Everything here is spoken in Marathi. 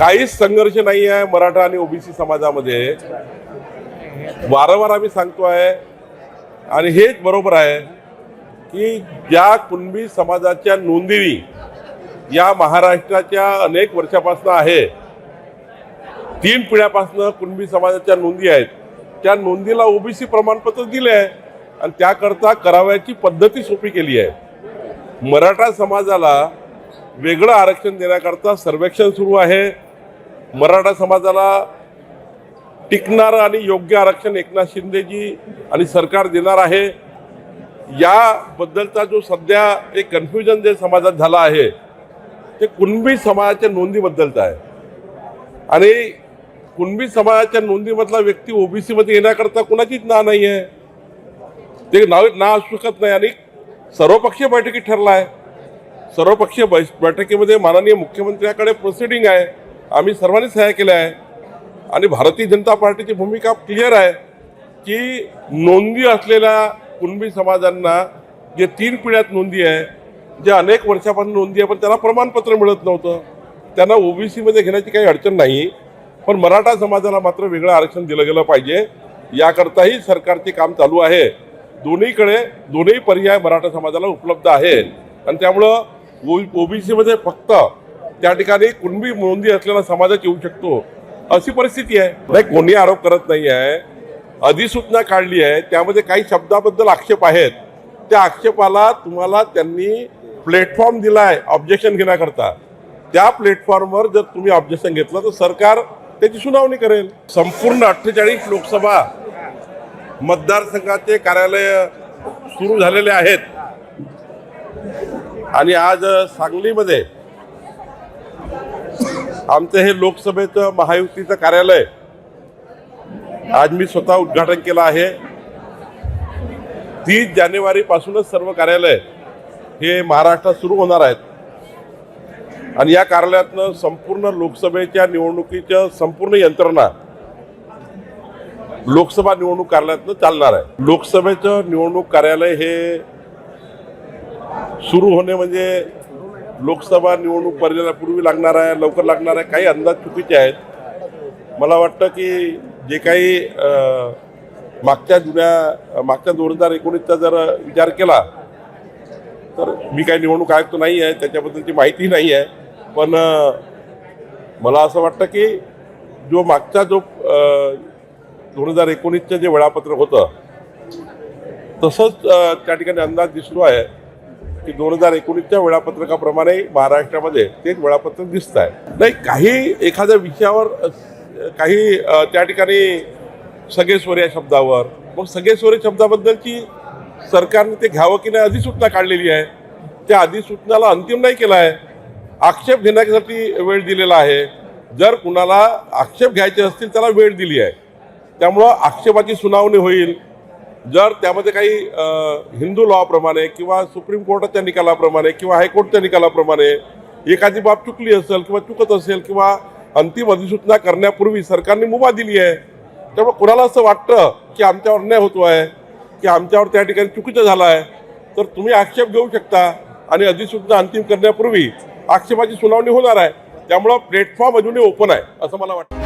काहीच संघर्ष नाही आहे मराठा आणि ओबीसी समाजामध्ये. वारंवार आम्ही सांगतो आहे आणि हेच बरोबर आहे की ज्या कुणबी समाजाच्या नोंदी या महाराष्ट्राच्या अनेक वर्षापासून आहे तीन पिढ्यापासून कुणबी समाजाच्या नोंदी आहेत. त्या नोंदीला ओबीसी प्रमाणपत्र दिले आहे आणि त्याकरता करावयाची पद्धती सोपी केली आहे. मराठा समाजाला वेगळं आरक्षण देण्याकरता सर्वेक्षण सुरू आहे. मराठा समाजाला टिकणारं आणि योग्य आरक्षण एकनाथ शिंदेजी आणि सरकार देणार आहे याबद्दलचा जो सध्या एक कन्फ्युजन जे समाजात झाला आहे ते कुणबी समाजाच्या नोंदीबद्दलचं आहे. आणि कुणबी समाजाच्या नोंदीमधला व्यक्ती ओबीसीमध्ये येण्याकरता कुणाचीच ना नाही आहे ते नाव ना असू शकत नाही आणि सर्वपक्षीय बैठकीत ठरला आहे सर्वपक्षीय बैठकीमध्ये माननीय मुख्यमंत्र्याकडे प्रोसिडिंग आहे. आम्ही सर्वांनी सह्या केल्या आहे. आणि भारतीय जनता पार्टीची भूमिका क्लिअर आहे की नोंदी असलेल्या कुणबी समाजांना जे तीन पिढ्यात नोंदी आहे जे अनेक वर्षापासून नोंदी आहे पण त्यांना प्रमाणपत्र मिळत नव्हतं. त्यांना ओबीसीमध्ये घेण्याची काही अडचण नाही पण मराठा समाजाला मात्र वेगळं आरक्षण दिलं गेलं पाहिजे. याकरताही सरकारचे काम चालू आहे. दोन्हीकडे दोन्ही पर्याय मराठा समाजाला उपलब्ध आहे आणि त्यामुळं ओ ओबीसीमध्ये फक्त त्या ठिकाणी कुणबी नोंदी असलेला समाजात येऊ शकतो अशी परिस्थिती आहे. नाही कोणी आरोप करत नाही आहे अधिसूचना काढली आहे. त्यामध्ये काही शब्दाबद्दल आक्षेप आहेत. त्या आक्षेपाला तुम्हाला त्यांनी प्लॅटफॉर्म दिला आहे ऑब्जेक्शन घेण्याकरता. त्या प्लॅटफॉर्मवर जर तुम्ही ऑब्जेक्शन घेतलं तर सरकार त्याची सुनावणी करेल. संपूर्ण अठ्ठेचाळीस लोकसभा मतदारसंघाचे कार्यालय सुरू झालेले आहेत. आणि आज सांगलीमध्ये आमचं हे लोकसभेचं महायुतीचं कार्यालय आज मी स्वतः उद्घाटन केलं आहे. तीस जानेवारी पासूनच सर्व कार्यालय हे महाराष्ट्रात सुरू होणार आहेत. आणि या कार्यालयातनं संपूर्ण लोकसभेच्या निवडणुकीच्या संपूर्ण यंत्रणा लोकसभा निवडणूक कार्यालयातनं चालणार आहे. लोकसभेचं निवडणूक कार्यालय हे सुरू होणे म्हणजे लोकसभा निवडणूक पर्यंतपूर्वी लागणार आहे लवकर लागणार आहे काही अंदाज चुकीचे आहेत. मला वाटतं की जे काही मागच्या जुन्या मागच्या दोन हजार एकोणीसचा जर विचार केला तर मी काही निवडणूक आयुक्त नाही आहे त्याच्याबद्दलची माहिती नाही आहे. पण मला असं वाटतं की जो मागचा जो दोन हजार एकोणीसचं जे वेळापत्रक होतं तसंच त्या ठिकाणी अंदाज दिसतो आहे. की दोन हजार एकोणीसच्या वेळापत्रकाप्रमाणे महाराष्ट्रामध्ये तेच वेळापत्रक दिसत आहे. नाही काही एखाद्या विषयावर काही त्या ठिकाणी सगेश्वर या शब्दावर मग सगेश्वरी शब्दाबद्दलची सरकारने ते घ्यावं की नाही अधिसूचना काढलेली आहे. त्या अधिसूचनाला अंतिम नाही केला आहे. आक्षेप घेण्यासाठी वेळ दिलेला आहे. जर कुणाला आक्षेप घ्यायचे असतील त्याला वेळ दिली आहे. त्यामुळं आक्षेपाची सुनावणी होईल. जर त्यामध्ये काही हिंदू लॉप्रमाणे किंवा सुप्रीम कोर्टाच्या निकालाप्रमाणे किंवा हायकोर्टच्या निकालाप्रमाणे एखादी बाब चुकली असेल किंवा चुकत असेल किंवा अंतिम अधिसूचना करण्यापूर्वी सरकारने मुभा दिली आहे त्यामुळे कुणाला असं वाटतं की आमच्यावर अन्याय होतो आहे की आमच्यावर त्या ठिकाणी चुकीचं झालं आहे तर तुम्ही आक्षेप घेऊ शकता आणि अधिसूचना अंतिम करण्यापूर्वी आक्षेपाची सुनावणी होणार आहे. त्यामुळं प्लॅटफॉर्म अजूनही ओपन आहे असं मला वाटतं.